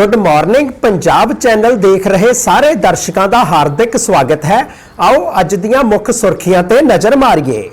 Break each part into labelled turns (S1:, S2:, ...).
S1: Good morning Punjab channel ਦੇਖ ਰਹੇ ਸਾਰੇ ਦਰਸ਼ਕਾਂ ਦਾ ਹਾਰਦਿਕ ਸਵਾਗਤ ਹੈ। ਆਓ ਅੱਜ ਦੀਆਂ ਮੁੱਖ ਸੁਰਖੀਆਂ ਤੇ ਨਜ਼ਰ ਮਾਰੀਏ।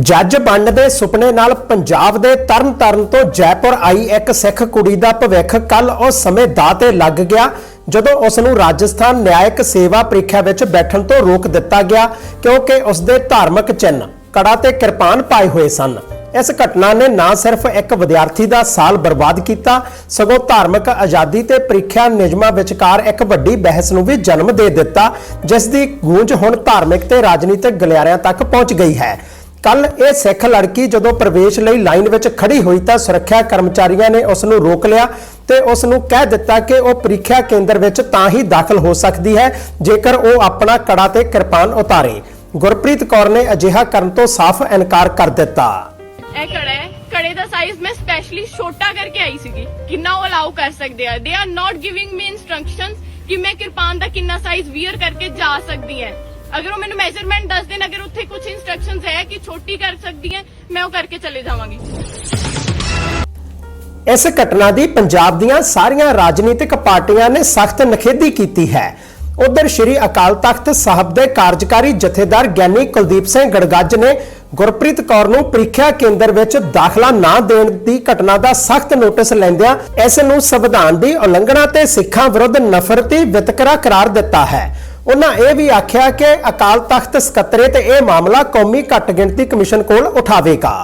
S1: ਜੱਜ ਬਣਨ ਦੇ ਸੁਪਨੇ ਨਾਲ ਪੰਜਾਬ ਦੇ ਤਰਨਤਾਰਨ ਤੋਂ ਜੈਪੁਰ ਆਈ ਇੱਕ ਸਿੱਖ ਕੁੜੀ ਦਾ ਭਵਿੱਖ ਕੱਲ ਉਸ ਸਮੇਂ ਦਾ ਤੇ ਲੱਗ ਗਿਆ, ਜਦੋਂ ਉਸ ਨੂੰ ਰਾਜਸਥਾਨ ਨਿਆਇਕ ਸੇਵਾ ਪ੍ਰੀਖਿਆ ਵਿੱਚ ਬੈਠਣ ਤੋਂ ਰੋਕ ਦਿੱਤਾ ਗਿਆ, ਕਿਉਂਕਿ ਉਸ ਦੇ ਧਾਰਮਿਕ ਚਿੰਨ੍ਹ ਕੜਾ ਤੇ ਕਿਰਪਾਨ ਪਾਏ ਹੋਏ ਸਨ। ਇਸ ਘਟਨਾ ਨੇ ਨਾ ਸਿਰਫ ਇੱਕ ਵਿਦਿਆਰਥੀ ਦਾ ਸਾਲ ਬਰਬਾਦ ਕੀਤਾ, ਸਗੋਂ ਧਾਰਮਿਕ ਆਜ਼ਾਦੀ ਤੇ ਪ੍ਰੀਖਿਆ ਨਿਯਮਾਂ ਵਿਚਕਾਰ ਇੱਕ ਵੱਡੀ ਬਹਿਸ ਨੂੰ ਵੀ ਜਨਮ ਦੇ ਦਿੱਤਾ, ਜਿਸ ਦੀ ਗੂੰਜ ਹੁਣ ਧਾਰਮਿਕ ਤੇ ਰਾਜਨੀਤਿਕ ਗਲਿਆਰਿਆਂ ਤੱਕ ਪਹੁੰਚ ਗਈ ਹੈ। ਕੱਲ ਇਹ ਸਿੱਖ ਲੜਕੀ ਜਦੋਂ ਪ੍ਰਵੇਸ਼ ਲਈ ਲਾਈਨ ਵਿੱਚ ਖੜੀ ਹੋਈ ਤਾਂ ਸੁਰੱਖਿਆ ਕਰਮਚਾਰੀਆਂ ਨੇ ਉਸ ਨੂੰ ਰੋਕ ਲਿਆ ਤੇ ਉਸ ਨੂੰ ਕਹਿ ਦਿੱਤਾ ਕਿ ਉਹ ਪ੍ਰੀਖਿਆ ਕੇਂਦਰ ਵਿੱਚ ਤਾਂ ਹੀ ਦਾਖਲ ਹੋ ਸਕਦੀ ਹੈ, ਜੇਕਰ ਉਹ ਆਪਣਾ ਕੜਾ ਤੇ ਕਿਰਪਾਨ ਉਤਾਰੇ। ਗੁਰਪ੍ਰੀਤ ਕੌਰ ਨੇ ਅਜਿਹਾ ਕਰਨ ਤੋਂ ਸਾਫ਼ ਇਨਕਾਰ ਕਰ ਦਿੱਤਾ।
S2: ਇਹ ਕੜਾ ਹੈ। ਕੜੇ ਦਾ ਸਾਈਜ਼ ਮੈਂ ਸਪੈਸ਼ਲੀ ਛੋਟਾ ਕਰਕੇ ਆਈ ਸੀਗੀ। ਕਿੰਨਾ ਉਹ ਅਲਾਉ ਕਰ ਸਕਦੇ ਆ। They are not giving me instructions ਕਿ ਮੈਂ ਕਿਰਪਾਨ ਦਾ ਕਿੰਨਾ ਸਾਈਜ਼ ਵੀਅਰ ਕਰਕੇ ਜਾ ਸਕਦੀ ਹੈ। ਅਗਰ ਉਹ ਮੈਨੂੰ ਮੈਜ਼ਰਮੈਂਟ ਦੱਸ ਦੇਣ, ਅਗਰ ਉੱਥੇ ਕੁਝ ਇਨਸਟਰਕਸ਼ਨਸ ਹੈ ਕਿ ਛੋਟੀ ਕਰ ਸਕਦੀ ਹੈ, ਮੈਂ ਉਹ ਕਰਕੇ ਚਲੇ ਜਾਵਾਂਗੀ।
S1: ਇਸ ਘਟਨਾ ਦੀ ਪੰਜਾਬ ਦੀਆਂ ਸਾਰੀਆਂ ਰਾਜਨੀਤਿਕ ਪਾਰਟੀਆਂ ਨੇ ਸਖਤ ਨਖੇਦੀ ਕੀਤੀ ਹੈ। ਉਧਰ ਸ਼੍ਰੀ ਅਕਾਲ ਤਖਤ ਸਾਹਿਬ ਦੇ ਕਾਰਜਕਾਰੀ ਜਥੇਦਾਰ ਗਿਆਨੀ ਕੁਲਦੀਪ ਸਿੰਘ ਗੜਗੱਜ ਨੇ ਗੁਰਪ੍ਰੀਤ ਕੌਰ ਨੂੰ ਪ੍ਰੀਖਿਆ ਕੇਂਦਰ ਵਿੱਚ ਦਾਖਲਾ ਨਾ ਦੇਣ ਦੀ ਘਟਨਾ ਦਾ ਸਖਤ ਨੋਟਿਸ ਲੈਂਦਿਆਂ ਇਸ ਨੂੰ ਸੰਵਿਧਾਨ ਦੀ ਉਲੰਘਣਾ ਤੇ ਸਿੱਖਾਂ ਵਿਰੁੱਧ ਨਫ਼ਰਤੀ ਵਿਤਕਰਾ ਕਰਾਰ ਦਿੱਤਾ ਹੈ। ਉਹਨਾਂ ਇਹ ਵੀ ਆਖਿਆ ਕਿ ਅਕਾਲ ਤਖਤ ਸਕੱਤਰੇ ਤੇ ਇਹ ਮਾਮਲਾ ਕੌਮੀ ਘੱਟ ਗਿਣਤੀ ਕਮਿਸ਼ਨ ਕੋਲ ਉਠਾਵੇਗਾ।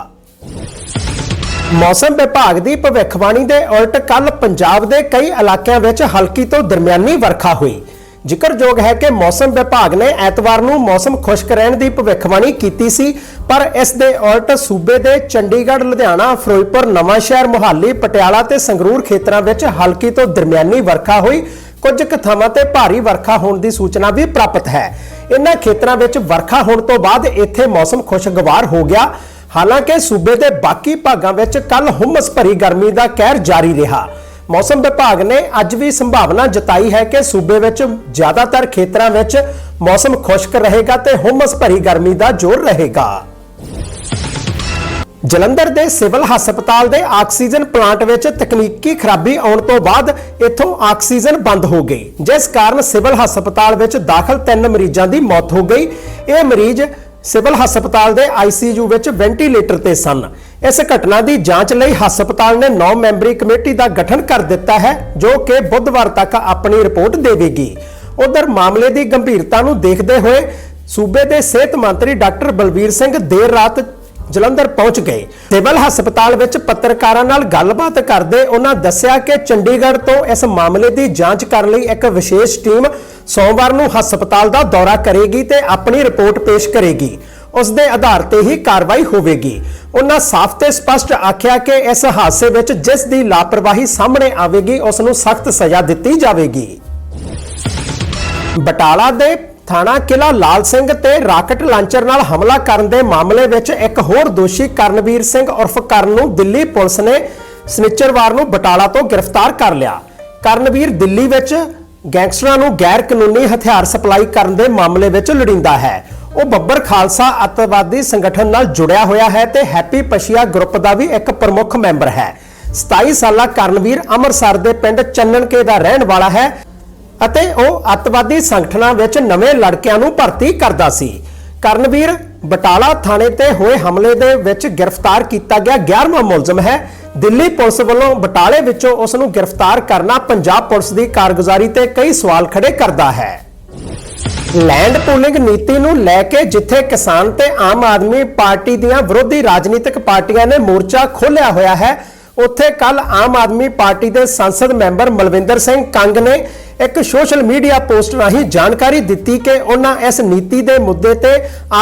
S1: ਮੌਸਮ ਵਿਭਾਗ ਦੀ ਭਵਿੱਖਬਾਣੀ ਦੇ ਉਲਟ ਕੱਲ ਪੰਜਾਬ ਦੇ ਕਈ ਇਲਾਕਿਆਂ ਵਿੱਚ ਹਲਕੀ ਤੋਂ ਦਰਮਿਆਨੀ ਵਰਖਾ ਹੋਈ। ਜ਼ਿਕਰਯੋਗ ਹੈ ਕਿ ਮੌਸਮ ਵਿਭਾਗ ਨੇ ਐਤਵਾਰ ਨੂੰ ਮੌਸਮ ਖੁਸ਼ਕ ਰਹਿਣ ਦੀ ਭਵਿੱਖਬਾਣੀ ਕੀਤੀ ਸੀ, ਪਰ ਇਸ ਦੇ ਉਲਟ ਸੂਬੇ ਦੇ ਚੰਡੀਗੜ੍ਹ, ਲੁਧਿਆਣਾ, ਫਿਰੋਜ਼ਪੁਰ ਨਵਾਂਸ਼ਹਿਰ ਮੁਹਾਲੀ, ਪਟਿਆਲਾ ਤੇ ਸੰਗਰੂਰ ਖੇਤਰਾਂ ਵਿੱਚ ਹਲਕੀ ਤੋਂ ਦਰਮਿਆਨੀ ਵਰਖਾ ਹੋਈ। ਕੁਝ ਕੁ ਥਾਵਾਂ ਤੇ ਭਾਰੀ ਵਰਖਾ ਹੋਣ ਦੀ ਸੂਚਨਾ ਵੀ ਪ੍ਰਾਪਤ ਹੈ। ਇਨ੍ਹਾਂ ਖੇਤਰਾਂ ਵਿੱਚ ਵਰਖਾ ਹੋਣ ਤੋਂ ਬਾਅਦ ਇੱਥੇ ਮੌਸਮ ਖੁਸ਼ਗਵਾਰ ਹੋ ਗਿਆ। ਹਾਲਾਂਕਿ ਸੂਬੇ ਦੇ ਬਾਕੀ ਭਾਗਾਂ ਵਿੱਚ ਕੱਲ ਹੁਮਸ ਭਰੀ ਗਰਮੀ ਦਾ ਕਹਿਰ ਜਾਰੀ ਰਿਹਾ। ਮੌਸਮ ਵਿਭਾਗ ਨੇ ਅੱਜ ਵੀ ਸੰਭਾਵਨਾ ਜਤਾਈ ਹੈ ਕਿ ਸੂਬੇ ਵਿੱਚ ਜ਼ਿਆਦਾਤਰ ਖੇਤਰਾਂ ਵਿੱਚ ਮੌਸਮ ਖੁਸ਼ਕ ਰਹੇਗਾ ਤੇ ਹੁਮਸ ਭਰੀ ਗਰਮੀ ਦਾ ਜ਼ੋਰ ਰਹੇਗਾ। ਜਲੰਧਰ ਦੇ ਸਿਵਲ ਹਸਪਤਾਲ ਦੇ ਆਕਸੀਜਨ ਪਲਾਂਟ ਵਿੱਚ ਤਕਨੀਕੀ ਖਰਾਬੀ ਆਉਣ ਤੋਂ ਬਾਅਦ ਇੱਥੋਂ ਆਕਸੀਜਨ ਬੰਦ ਹੋ ਗਈ। ਜਿਸ ਕਾਰਨ ਸਿਵਲ ਹਸਪਤਾਲ ਵਿੱਚ ਦਾਖਲ ਤਿੰਨ ਮਰੀਜ਼ਾਂ ਦੀ ਮੌਤ ਹੋ ਗਈ। ਇਹ ਮਰੀਜ਼ ਸਿਵਲ ਹਸਪਤਾਲ ਦੇ ਆਈਸੀਯੂ ਵਿੱਚ ਵੈਂਟੀਲੇਟਰ ਤੇ ਸਨ। ਇਸ ਘਟਨਾ ਦੀ ਜਾਂਚ ਲਈ ਹਸਪਤਾਲ ਨੇ 9 ਮੈਂਬਰੀ ਕਮੇਟੀ ਦਾ ਗਠਨ ਕਰ ਦਿੱਤਾ ਹੈ, ਜੋ ਕਿ ਬੁੱਧਵਾਰ ਤੱਕ ਆਪਣੀ ਰਿਪੋਰਟ ਦੇਵੇਗੀ। ਉਧਰ ਮਾਮਲੇ ਦੀ ਗੰਭੀਰਤਾ ਨੂੰ ਦੇਖਦੇ ਹੋਏ ਸੂਬੇ ਦੇ ਸਿਹਤ ਮੰਤਰੀ ਡਾਕਟਰ ਬਲਬੀਰ ਸਿੰਘ ਦੇਰ ਰਾਤ ਜਲੰਧਰ ਪਹੁੰਚ ਗਏ। ਸਿਵਲ ਹਸਪਤਾਲ ਵਿੱਚ ਪੱਤਰਕਾਰਾਂ ਨਾਲ ਗੱਲਬਾਤ ਕਰਦੇ ਉਹਨਾਂ ਦੱਸਿਆ ਕਿ ਚੰਡੀਗੜ੍ਹ ਤੋਂ ਇਸ ਮਾਮਲੇ ਦੀ ਜਾਂਚ ਕਰਨ ਲਈ ਇੱਕ ਵਿਸ਼ੇਸ਼ ਟੀਮ ਸੋਮਵਾਰ ਨੂੰ ਹਸਪਤਾਲ ਦਾ ਦੌਰਾ ਕਰੇਗੀ ਤੇ ਆਪਣੀ ਰਿਪੋਰਟ ਪੇਸ਼ ਕਰੇਗੀ। ਉਸ ਦੇ ਆਧਾਰ ਤੇ ਹੀ ਕਾਰਵਾਈ ਹੋਵੇਗੀ। ਉਹਨਾਂ ਸਾਫ਼ ਤੇ ਸਪਸ਼ਟ ਆਖਿਆ ਕਿ ਇਸ ਹਾਦਸੇ ਵਿੱਚ ਜਿਸ ਦੀ ਲਾਪਰਵਾਹੀ ਸਾਹਮਣੇ ਆਵੇਗੀ, ਉਸ ਨੂੰ ਸਖਤ ਸਜ਼ਾ ਦਿੱਤੀ ਜਾਵੇਗੀ। ਬਟਾਲਾ ਦੇ ਥਾਣਾ ਕਿਲਾ ਲਾਲ ਸਿੰਘ ਤੇ ਰਾਕਟ ਲਾਂਚਰ ਨਾਲ ਹਮਲਾ ਕਰਨ ਦੇ ਮਾਮਲੇ ਵਿੱਚ ਇੱਕ ਹੋਰ ਦੋਸ਼ੀ ਕਰਨਵੀਰ ਸਿੰਘ ਉਰਫ ਕਰਨ ਨੂੰ ਦਿੱਲੀ ਪੁਲਿਸ ਨੇ ਸਨਿਚਰਵਾਰ ਨੂੰ ਬਟਾਲਾ ਤੋਂ ਗ੍ਰਿਫਤਾਰ ਕਰ ਲਿਆ। ਕਰਨਵੀਰ ਦਿੱਲੀ ਵਿੱਚ ਗੈਂਗਸਟਰਾਂ ਨੂੰ ਗੈਰ ਕਾਨੂੰਨੀ ਹਥਿਆਰ ਸਪਲਾਈ ਕਰਨ ਦੇ ਮਾਮਲੇ ਵਿੱਚ ਲੜਿੰਦਾ ਹੈ। ਉਹ ਬੱਬਰ ਖਾਲਸਾ ਅੱਤਵਾਦੀ ਸੰਗਠਨ ਨਾਲ ਜੁੜਿਆ ਹੋਇਆ ਹੈ ਤੇ ਹੈਪੀ ਪਸ਼ੀਆ ਗਰੁੱਪ ਦਾ ਵੀ ਇੱਕ ਪ੍ਰਮੁੱਖ ਮੈਂਬਰ ਹੈ। 27 ਸਾਲਾ ਕਰਨਵੀਰ ਅੰਮ੍ਰਿਤਸਰ ਦੇ ਪਿੰਡ ਚੰਨਣਕੇ ਦਾ ਰਹਿਣ ਵਾਲਾ ਹੈ ਅਤੇ ਉਹ ਅੱਤਵਾਦੀ ਸੰਗਠਨਾਂ ਵਿੱਚ ਨਵੇਂ ਲੜਕਿਆਂ ਨੂੰ ਭਰਤੀ ਕਰਦਾ ਸੀ। ਕਰਨਵੀਰ ਬਟਾਲਾ ਥਾਣੇ ਤੇ ਹੋਏ ਹਮਲੇ ਦੇ ਵਿੱਚ ਗ੍ਰਿਫਤਾਰ ਕੀਤਾ ਗਿਆ 11ਵਾਂ ਮੁਲਜ਼ਮ ਹੈ। ਦਿੱਲੀ ਪੁਲਿਸ ਵੱਲੋਂ ਬਟਾਲੇ ਵਿੱਚੋਂ ਉਸ ਨੂੰ ਗ੍ਰਿਫਤਾਰ ਕਰਨਾ ਪੰਜਾਬ ਪੁਲਿਸ ਦੀ ਕਾਰਗੁਜ਼ਾਰੀ ਤੇ ਕਈ ਸਵਾਲ ਖੜੇ ਕਰਦਾ ਹੈ। ਲੈਂਡ ਪੂਲਿੰਗ ਨੀਤੀ ਨੂੰ ਲੈ ਕੇ ਜਿੱਥੇ ਕਿਸਾਨ ਤੇ ਆਮ ਆਦਮੀ ਪਾਰਟੀ ਦੀਆਂ ਵਿਰੋਧੀ ਰਾਜਨੀਤਿਕ ਪਾਰਟੀਆਂ ਨੇ ਮੋਰਚਾ ਖੋਲ੍ਹਿਆ ਹੋਇਆ ਹੈ, ਉੱਥੇ ਕੱਲ ਆਮ ਆਦਮੀ ਪਾਰਟੀ ਦੇ ਸੰਸਦ ਮੈਂਬਰ ਮਲਵਿੰਦਰ ਸਿੰਘ ਕੰਗ ਨੇ ਇੱਕ ਸੋਸ਼ਲ ਮੀਡੀਆ ਪੋਸਟ ਰਾਹੀਂ ਜਾਣਕਾਰੀ ਦਿੱਤੀ ਕਿ ਉਹਨਾਂ ਇਸ ਨੀਤੀ ਦੇ ਮੁੱਦੇ ਤੇ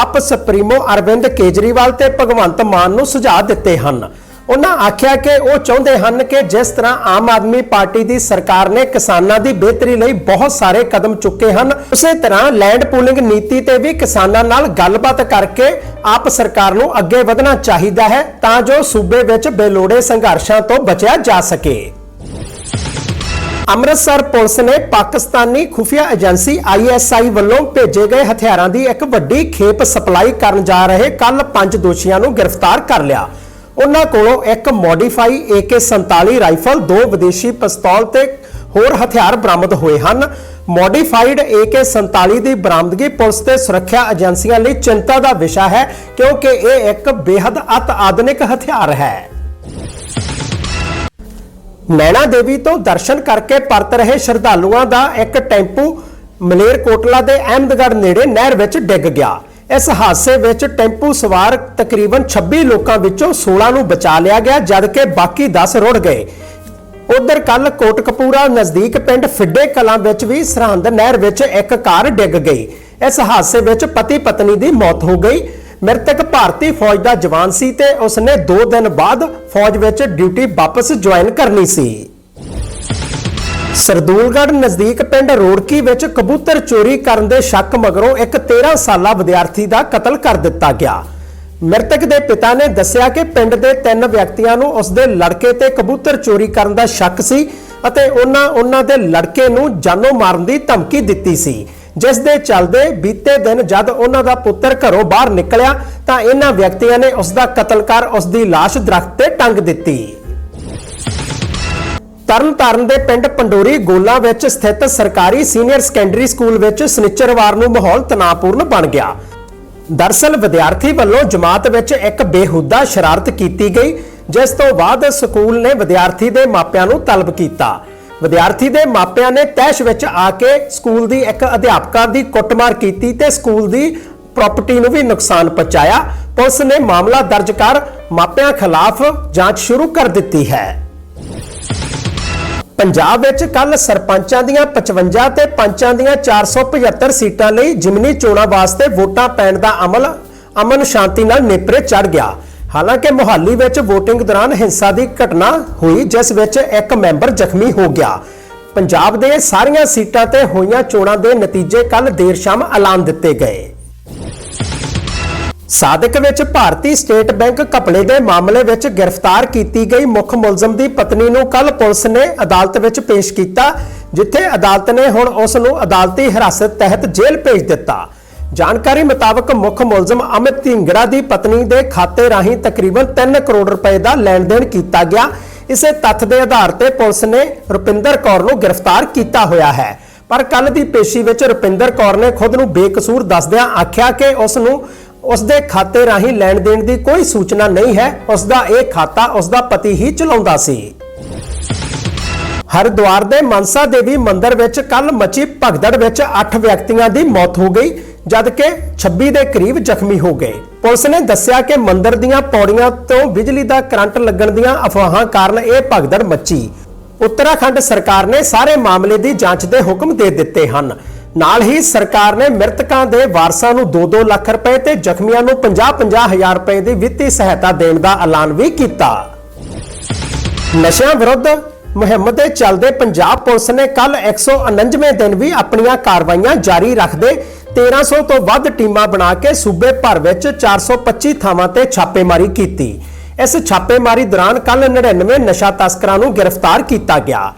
S1: ਆਪ ਸੁਪਰੀਮੋ ਅਰਵਿੰਦ ਕੇਜਰੀਵਾਲ ਤੇ ਭਗਵੰਤ ਮਾਨ ਨੂੰ ਸੁਝਾਅ ਦਿੱਤੇ ਹਨ। ਉਹਨਾਂ ਆਖਿਆ ਕਿ ਉਹ ਚਾਹੁੰਦੇ ਹਨ ਕਿ ਜਿਸ ਤਰ੍ਹਾਂ ਆਮ ਆਦਮੀ ਪਾਰਟੀ ਦੀ ਸਰਕਾਰ ਨੇ ਕਿਸਾਨਾਂ ਦੀ ਬਿਹਤਰੀ ਲਈ ਬਹੁਤ ਸਾਰੇ ਕਦਮ ਚੁੱਕੇ ਹਨ, ਉਸੇ ਤਰ੍ਹਾਂ ਲੈਂਡ ਪੂਲਿੰਗ ਨੀਤੀ ਤੇ ਵੀ ਕਿਸਾਨਾਂ ਨਾਲ ਗੱਲਬਾਤ ਕਰਕੇ ਆਪ ਸਰਕਾਰ ਨੂੰ ਅੱਗੇ ਵਧਣਾ ਚਾਹੀਦਾ ਹੈ ਤਾਂ ਜੋ ਸੂਬੇ ਵਿੱਚ ਬੇਲੋੜੇ ਸੰਘਰਸ਼ਾਂ ਤੋਂ ਬਚਿਆ ਜਾ ਸਕੇ। ਅੰਮ੍ਰਿਤਸਰ ਪੁਲਿਸ ਨੇ ਪਾਕਿਸਤਾਨੀ ਖੁਫੀਆ ਏਜੰਸੀ ਆਈਐਸਆਈ ਵੱਲੋਂ ਭੇਜੇ ਗਏ ਹਥਿਆਰਾਂ ਦੀ ਇੱਕ ਵੱਡੀ ਖੇਪ ਸਪਲਾਈ ਕਰਨ ਜਾ ਰਹੇ ਕੱਲ ਪੰਜ ਦੋਸ਼ੀਆਂ ਨੂੰ ਗ੍ਰਿਫਤਾਰ ਕਰ ਲਿਆ। ਉਹਨਾਂ ਕੋਲੋਂ ਇੱਕ ਮੋਡੀਫਾਈ AK47 ਰਾਈਫਲ ਦੋ ਵਿਦੇਸ਼ੀ ਪਿਸਤੌਲ ਤੇ ਹੋਰ ਹਥਿਆਰ ਬਰਾਮਦ ਹੋਏ ਹਨ। ਮੋਡੀਫਾਈਡ AK47 ਦੀ ਬਰਾਮਦਗੀ ਪੁਲਿਸ ਤੇ ਸੁਰੱਖਿਆ ਏਜੰਸੀਆਂ ਲਈ ਚਿੰਤਾ ਦਾ ਵਿਸ਼ਾ ਹੈ, ਕਿਉਂਕਿ ਇਹ ਇੱਕ ਬੇहद ਅਤ ਆਧੁਨਿਕ ਹਥਿਆਰ ਹੈ। ਨੈਣਾ ਦੇਵੀ ਤੋਂ ਦਰਸ਼ਨ ਕਰਕੇ ਪਰਤ ਰਹੇ ਸ਼ਰਧਾਲੂਆਂ ਦਾ ਇੱਕ ਟੈਂਪੂ ਮਲੇਰਕੋਟਲਾ ਦੇ ਅਹਿਮਦਗੜ੍ਹ ਨੇੜੇ ਨਹਿਰ ਵਿੱਚ ਡਿੱਗ ਗਿਆ। ਇਸ ਹਾਦਸੇ ਵਿੱਚ ਟੈਂਪੂ ਸਵਾਰ ਤਕਰੀਬਨ 26 ਲੋਕਾਂ ਵਿੱਚੋਂ 16 ਨੂੰ ਬਚਾ ਲਿਆ ਗਿਆ, ਜਦਕਿ ਬਾਕੀ 10 ਰੁੜ ਗਏ। ਉਧਰ ਕੱਲ ਕੋਟਕਪੂਰਾ ਨਜ਼ਦੀਕ ਪਿੰਡ ਫਿੱਡੇ ਕਲਾਂ ਵਿੱਚ ਵੀ ਸਰਹੰਦ ਨਹਿਰ ਵਿੱਚ ਇੱਕ ਕਾਰ ਡਿੱਗ ਗਈ। ਇਸ ਹਾਦਸੇ ਵਿੱਚ ਪਤੀ ਪਤਨੀ ਦੀ ਮੌਤ ਹੋ ਗਈ। ਮ੍ਰਿਤਕ ਭਾਰਤੀ ਫੌਜ ਦਾ ਜਵਾਨ ਸੀ ਤੇ ਉਸਨੇ 2 ਦਿਨ ਬਾਅਦ ਫੌਜ ਵਿੱਚ ਡਿਊਟੀ ਵਾਪਸ ਜੁਆਇਨ ਕਰਨੀ ਸੀ। ਸਰਦੂਲਗੜ੍ਹ ਨਜ਼ਦੀਕ ਪਿੰਡ ਰੋੜਕੀ ਵਿੱਚ ਕਬੂਤਰ ਚੋਰੀ ਕਰਨ ਦੇ ਸ਼ੱਕ ਮਗਰੋਂ ਇੱਕ 13 ਸਾਲਾ ਵਿਦਿਆਰਥੀ ਦਾ ਕਤਲ ਕਰ ਦਿੱਤਾ ਗਿਆ। ਮ੍ਰਿਤਕ ਦੇ ਪਿਤਾ ਨੇ ਦੱਸਿਆ ਕਿ ਪਿੰਡ ਦੇ ਤਿੰਨ ਵਿਅਕਤੀਆਂ ਨੂੰ ਉਸ ਦੇ ਲੜਕੇ ਤੇ ਕਬੂਤਰ ਚੋਰੀ ਕਰਨ ਦਾ ਸ਼ੱਕ ਸੀ ਅਤੇ ਉਹਨਾਂ ਉਹਨਾਂ ਦੇ ਲੜਕੇ ਨੂੰ ਜਾਨੋਂ ਮਾਰਨ ਦੀ ਧਮਕੀ ਦਿੱਤੀ ਸੀ। ਜਿਸ ਦੇ ਚੱਲਦੇ ਬੀਤੇ ਦਿਨ ਜਦ ਉਹਨਾਂ ਦਾ ਪੁੱਤਰ ਘਰੋਂ ਬਾਹਰ ਨਿਕਲਿਆ ਤਾਂ ਇਹਨਾਂ ਵਿਅਕਤੀਆਂ ਨੇ ਉਸ ਦਾ ਕਤਲ ਕਰ ਉਸ ਦੀ ਲਾਸ਼ ਦਰਖਤ ਤੇ ਟੰਗ ਦਿੱਤੀ। ਤਰਨਤਾਰਨ ਦੇ ਪਿੰਡ ਪੰਡੋਰੀ ਗੋਲਾ ਵਿੱਚ ਸਥਿਤ ਸਰਕਾਰੀ ਸੀਨੀਅਰ ਸੈਕੰਡਰੀ ਸਕੂਲ ਵਿੱਚ ਸਨਿਚਰਵਾਰ ਨੂੰ ਮਾਹੌਲ ਤਣਾਅਪੂਰਨ ਬਣ ਗਿਆ। ਦਰਸਲ, ਵਿਦਿਆਰਥੀ ਵੱਲੋਂ ਜਮਾਤ ਵਿੱਚ ਇੱਕ ਬੇਹੂਦਾ ਸ਼ਰਾਰਤ ਕੀਤੀ ਗਈ, ਜਿਸ ਤੋਂ ਬਾਅਦ ਸਕੂਲ ਨੇ ਵਿਦਿਆਰਥੀ ਦੇ ਮਾਪਿਆਂ ਨੂੰ ਤਲਬ ਕੀਤਾ। ਵਿਦਿਆਰਥੀ ਦੇ ਮਾਪਿਆਂ ਨੇ ਤੈਸ਼ ਵਿੱਚ ਆ ਕੇ ਸਕੂਲ ਦੀ ਇੱਕ ਅਧਿਆਪਕਾ ਦੀ ਕੁੱਟਮਾਰ ਕੀਤੀ ਤੇ ਸਕੂਲ ਦੀ ਪ੍ਰਾਪਰਟੀ ਨੂੰ ਵੀ ਨੁਕਸਾਨ ਪਹੁੰਚਾਇਆ। ਪੁਲਿਸ ਨੇ ਮਾਮਲਾ ਦਰਜ ਕਰ ਮਾਪਿਆਂ ਖਿਲਾਫ ਜਾਂਚ ਸ਼ੁਰੂ ਕਰ ਦਿੱਤੀ ਹੈ। ਪੰਜਾਬ ਵਿੱਚ ਕੱਲ ਸਰਪੰਚਾਂ ਦੀਆਂ 55 ਤੇ ਪੰਚਾਂ ਦੀਆਂ 475 ਸੀਟਾਂ ਲਈ ਜਿਮਨੀ ਚੋਣਾਂ ਵਾਸਤੇ ਵੋਟਾਂ ਪੈਣ ਦਾ ਅਮਲ, ਅਮਨ ਸ਼ਾਂਤੀ ਨਾਲ ਨੇਪਰੇ ਚੜ ਗਿਆ। ਹਾਲਾਂਕਿ ਮੁਹਾਲੀ ਵਿੱਚ VOTING ਦੌਰਾਨ ਹਿੰਸਾ ਦੀ ਘਟਨਾ ਹੋਈ, ਜਿਸ ਵਿੱਚ ਇੱਕ ਮੈਂਬਰ ਜ਼ਖਮੀ ਹੋ ਗਿਆ। ਪੰਜਾਬ ਦੇ ਸਾਰੀਆਂ ਸੀਟਾਂ ਤੇ ਹੋਈਆਂ ਚੋਣਾਂ ਦੇ ਨਤੀਜੇ ਕੱਲ ਦੇਰ ਸ਼ਾਮ ਐਲਾਨ ਦਿੱਤੇ ਗਏ। ਸਾਦਕ ਵਿੱਚ ਭਾਰਤੀ ਸਟੇਟ ਬੈਂਕ ਘਪਲੇ ਦੇ ਮਾਮਲੇ ਵਿੱਚ ਗ੍ਰਿਫਤਾਰ ਕੀਤੀ ਗਈ ਮੁੱਖ ਮੁਲਜ਼ਮ ਦੀ ਪਤਨੀ ਨੂੰ ਕੱਲ ਪੁਲਿਸ ਨੇ ਅਦਾਲਤ ਵਿੱਚ ਪੇਸ਼ ਕੀਤਾ, ਜਿੱਥੇ ਅਦਾਲਤ ਨੇ ਹੁਣ ਉਸ ਨੂੰ ਅਦਾਲਤੀ ਹਿਰਾਸਤ ਤਹਿਤ ਜੇਲ੍ਹ ਭੇਜ ਦਿੱਤਾ। ਜਾਣਕਾਰੀ ਮੁਤਾਬਕ ਮੁੱਖ ਮੁਲਜ਼ਮ ਅਮਿਤ ਢਿੰਗੜਾ ਦੀ ਪਤਨੀ ਦੇ ਖਾਤੇ ਰਾਹੀਂ ਤਕਰੀਬਨ 3 ਕਰੋੜ ਰੁਪਏ ਦਾ ਲੈਣ ਦੇਣ ਕੀਤਾ ਗਿਆ। ਇਸੇ ਤੱਥ ਦੇ ਆਧਾਰ ਤੇ ਪੁਲਿਸ ਨੇ ਰੁਪਿੰਦਰ ਕੌਰ ਨੂੰ ਗ੍ਰਿਫਤਾਰ ਕੀਤਾ ਹੋਇਆ ਹੈ। ਪਰ ਕੱਲ ਦੀ ਪੇਸ਼ੀ ਵਿੱਚ ਰੁਪਿੰਦਰ ਕੌਰ ਨੇ ਖੁਦ ਨੂੰ ਬੇਕਸੂਰ ਦੱਸਦਿਆਂ ਆਖਿਆ ਕਿ ਉਸ ਨੂੰ ਉਸ ਦੇ ਖਾਤੇ ਰਾਹੀਂ ਲੈਣ ਦੇਣ ਦੀ ਕੋਈ ਸੂਚਨਾ ਨਹੀਂ ਹੈ। ਉਸ ਦਾ ਇਹ ਖਾਤਾ ਉਸ ਦਾ ਪਤੀ ਹੀ ਚਲਾਉਂਦਾ ਸੀ। ਹਰਿਦੁਆਰ ਦੇ ਮਨਸਾ ਦੇਵੀ ਮੰਦਿਰ ਵਿੱਚ ਕੱਲ ਮਚੀ ਭਗਦੜ ਵਿੱਚ 8 ਵਿਅਕਤੀਆਂ ਦੀ ਮੌਤ ਹੋ ਗਈ, ਜਦਕਿ 26 ਦੇ ਕਰੀਬ ਜ਼ਖਮੀ ਹੋ ਗਏ। ਪੁਲਿਸ ਨੇ ਦੱਸਿਆ ਕਿ ਮੰਦਿਰ ਦੀਆਂ ਪੌੜੀਆਂ ਤੋਂ ਬਿਜਲੀ ਦਾ ਕਰੰਟ ਲੱਗਣ ਦੀਆਂ ਅਫਵਾਹਾਂ ਕਾਰਨ ਇਹ ਭਗਦੜ ਮੱਚੀ। ਉੱਤਰਾਖੰਡ ਸਰਕਾਰ ਨੇ ਸਾਰੇ ਮਾਮਲੇ ਦੀ ਜਾਂਚ ਦੇ ਹੁਕਮ ਦੇ ਦਿੱਤੇ ਹਨ। ਨਾਲ ਹੀ ਸਰਕਾਰ ਨੇ ਮ੍ਰਿਤਕਾਂ ਦੇ ਵਾਰਸਾਂ ਨੂੰ 2-2 ਲੱਖ ਰੁਪਏ ਤੇ ਜ਼ਖਮੀਆਂ ਨੂੰ 50-50 ਹਜ਼ਾਰ ਰੁਪਏ ਦੀ ਵਿੱਤੀ ਸਹਾਇਤਾ ਦੇਣ ਦਾ ਐਲਾਨ ਵੀ ਕੀਤਾ। ਨਸ਼ਿਆਂ ਵਿਰੁੱਧ ਮੁਹਿੰਮ ਦੇ ਚੱਲਦੇ ਪੰਜਾਬ ਪੁਲਿਸ ਨੇ ਕੱਲ 199 ਦਿਨ ਵੀ ਆਪਣੀਆਂ ਕਾਰਵਾਈਆਂ ਜਾਰੀ ਰੱਖਦੇ 1300 ਤੋਂ ਵੱਧ ਟੀਮਾਂ ਬਣਾ ਕੇ ਸੂਬੇ ਭਰ ਵਿੱਚ 425 ਥਾਵਾਂ ਤੇ ਛਾਪੇਮਾਰੀ ਕੀਤੀ। ਇਸ ਛਾਪੇਮਾਰੀ ਦੌਰਾਨ ਕੱਲ 99 ਨਸ਼ਾ ਤਸਕਰਾਂ ਨੂੰ ਗ੍ਰਿਫਤਾਰ ਕੀਤਾ ਗਿਆ।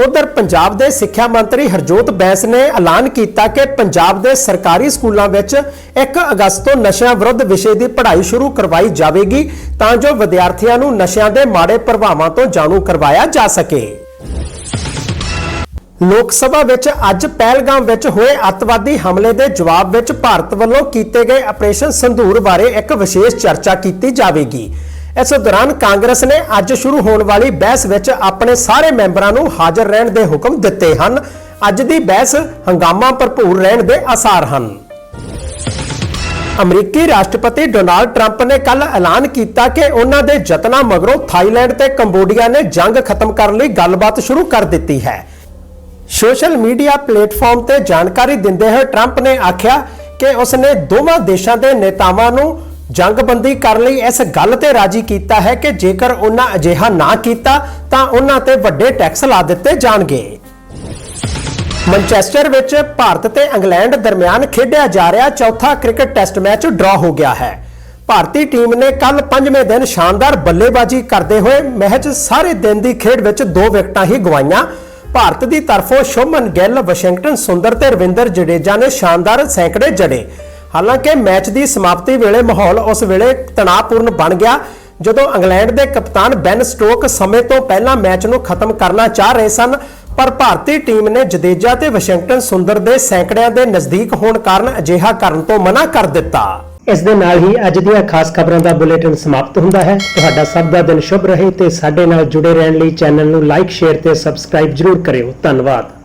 S1: ਉਧਰ ਪੰਜਾਬ ਦੇ ਸਿੱਖਿਆ ਮੰਤਰੀ ਹਰਜੋਤ ਬੈਂਸ ਨੇ ਐਲਾਨ ਕੀਤਾ ਕਿ ਪੰਜਾਬ ਦੇ ਸਰਕਾਰੀ ਸਕੂਲਾਂ ਵਿੱਚ 1 ਅਗਸਤ ਤੋਂ ਨਸ਼ਿਆਂ ਵਿਰੁੱਧ ਵਿਸ਼ੇ ਦੀ ਪੜ੍ਹਾਈ ਸ਼ੁਰੂ ਕਰਵਾਈ ਜਾਵੇਗੀ ਤਾਂ ਜੋ ਵਿਦਿਆਰਥੀਆਂ ਨੂੰ ਨਸ਼ਿਆਂ ਦੇ ਮਾੜੇ ਪ੍ਰਭਾਵਾਂ ਤੋਂ ਜਾਣੂ ਕਰਵਾਇਆ ਜਾ ਸਕੇ। ਲੋਕ ਸਭਾ ਵਿੱਚ ਅੱਜ ਪਹਿਲਗਾਮ ਵਿੱਚ ਹੋਏ ਅੱਤਵਾਦੀ ਹਮਲੇ ਦੇ ਜਵਾਬ ਵਿੱਚ ਭਾਰਤ ਵੱਲੋਂ ਕੀਤੇ ਗਏ ਆਪਰੇਸ਼ਨ ਸੰਧੂਰ ਬਾਰੇ ਇੱਕ ਵਿਸ਼ੇਸ਼ ਚਰਚਾ ਕੀਤੀ ਜਾਵੇਗੀ। ਇਸ ਦੌਰਾਨ ਕਾਂਗਰਸ ਨੇ ਅੱਜ ਸ਼ੁਰੂ ਹੋਣ ਵਾਲੀ ਬਹਿਸ ਵਿੱਚ ਆਪਣੇ ਸਾਰੇ ਮੈਂਬਰਾਂ ਨੂੰ ਹਾਜ਼ਰ ਰਹਿਣ ਦੇ ਹੁਕਮ ਦਿੱਤੇ ਹਨ। ਅੱਜ ਦੀ ਬਹਿਸ ਹੰਗਾਮਾ ਭਰਪੂਰ ਰਹਿਣ ਦੇ ਆਸਾਰ ਹਨ। ਅਮਰੀਕੀ ਰਾਸ਼ਟਰਪਤੀ ਡੋਨਾਲਡ ਟਰੰਪ ਨੇ ਕੱਲ ਐਲਾਨ ਕੀਤਾ ਕਿ ਉਹਨਾਂ ਦੇ ਯਤਨਾਂ ਮਗਰੋਂ ਥਾਈਲੈਂਡ ਤੇ ਕੰਬੋਡੀਆ ਨੇ ਜੰਗ ਖਤਮ ਕਰਨ ਲਈ ਗੱਲਬਾਤ ਸ਼ੁਰੂ ਕਰ ਦਿੱਤੀ ਹੈ। ਸੋਸ਼ਲ ਮੀਡੀਆ ਪਲੇਟਫਾਰਮ ਤੇ ਜਾਣਕਾਰੀ ਦਿੰਦੇ ਹੋਏ ਟਰੰਪ ਨੇ ਆਖਿਆ ਕਿ ਉਸਨੇ ਦੋਵਾਂ ਦੇਸ਼ਾਂ ਦੇ ਨੇਤਾਵਾਂ ਨੂੰ ਜੰਗਬੰਦੀ ਕਰਨ ਲਈ ਇਸ ਗੱਲ ਤੇ ਰਾਜੀ ਕੀਤਾ ਹੈ ਕਿ ਜੇਕਰ ਉਹਨਾਂ ਅਜਿਹਾ ਨਾ ਕੀਤਾ, ਤਾਂ ਉਹਨਾਂ ਤੇ ਵੱਡੇ ਟੈਕਸ ਲਾ ਦਿੱਤੇ ਜਾਣਗੇ। ਮੈਨਚੈਸਟਰ ਵਿੱਚ ਭਾਰਤ ਤੇ ਇੰਗਲੈਂਡ ਦਰਮਿਆਨ ਖੇਡਿਆ ਜਾ ਰਿਹਾ ਚੌਥਾ ਕ੍ਰਿਕਟ ਟੈਸਟ ਮੈਚ ਡਰਾ ਹੋ ਗਿਆ ਹੈ। ਭਾਰਤੀ ਟੀਮ ਨੇ ਕੱਲ ਪੰਜਵੇਂ ਦਿਨ ਸ਼ਾਨਦਾਰ ਬੱਲੇਬਾਜ਼ੀ ਕਰਦੇ ਹੋਏ ਮੈਚ ਸਾਰੇ ਦਿਨ ਦੀ ਖੇਡ ਵਿੱਚ ਦੋ ਵਿਕਟਾਂ ਹੀ ਗਵਾਈਆਂ। ਭਾਰਤ ਦੀ ਤਰਫੋਂ ਸ਼ੋਮਨ ਗਿੱਲ, ਵਾਸ਼ਿੰਗਟਨ ਸੁੰਦਰ ਤੇ ਰਵਿੰਦਰ ਜਡੇਜਾ ਨੇ ਸ਼ਾਨਦਾਰ ਸੈਂਕੜੇ ਜੜੇ। ਹਾਲਾਂਕਿ ਮੈਚ ਦੀ ਸਮਾਪਤੀ ਵੇਲੇ ਮਾਹੌਲ ਉਸ ਵੇਲੇ ਤਣਾਅਪੂਰਨ ਬਣ ਗਿਆ, ਜਦੋਂ ਇੰਗਲੈਂਡ ਦੇ ਕਪਤਾਨ ਬੈਨ ਸਟੋਕ ਸਮੇਂ ਤੋਂ ਪਹਿਲਾਂ ਮੈਚ ਨੂੰ ਖਤਮ ਕਰਨਾ ਚਾਹ ਰਹੇ ਸਨ, ਪਰ ਭਾਰਤੀ ਟੀਮ ਨੇ ਜਦੇਜਾ ਤੇ ਵਾਸ਼ਿੰਗਟਨ ਸੁੰਦਰ ਦੇ ਸੈਂਕੜਿਆਂ ਦੇ ਨਜ਼ਦੀਕ ਹੋਣ ਕਾਰਨ ਅਜਿਹਾ ਕਰਨ ਤੋਂ ਮਨਾ ਕਰ ਦਿੱਤਾ। ਇਸ ਦੇ ਨਾਲ ਹੀ ਅੱਜ ਦੀਆਂ ਖਾਸ ਖਬਰਾਂ ਦਾ ਬੁਲੇਟਿਨ ਸਮਾਪਤ ਹੁੰਦਾ ਹੈ। ਤੁਹਾਡਾ ਸਭ ਦਾ ਦਿਨ ਸ਼ੁਭ ਰਹੇ ਤੇ ਸਾਡੇ ਨਾਲ ਜੁੜੇ ਰਹਿਣ ਲਈ ਚੈਨਲ ਨੂੰ ਲਾਈਕ, ਸ਼ੇਅਰ ਤੇ ਸਬਸਕ੍ਰਾਈਬ ਜਰੂਰ ਕਰਿਓ। ਧੰਨਵਾਦ।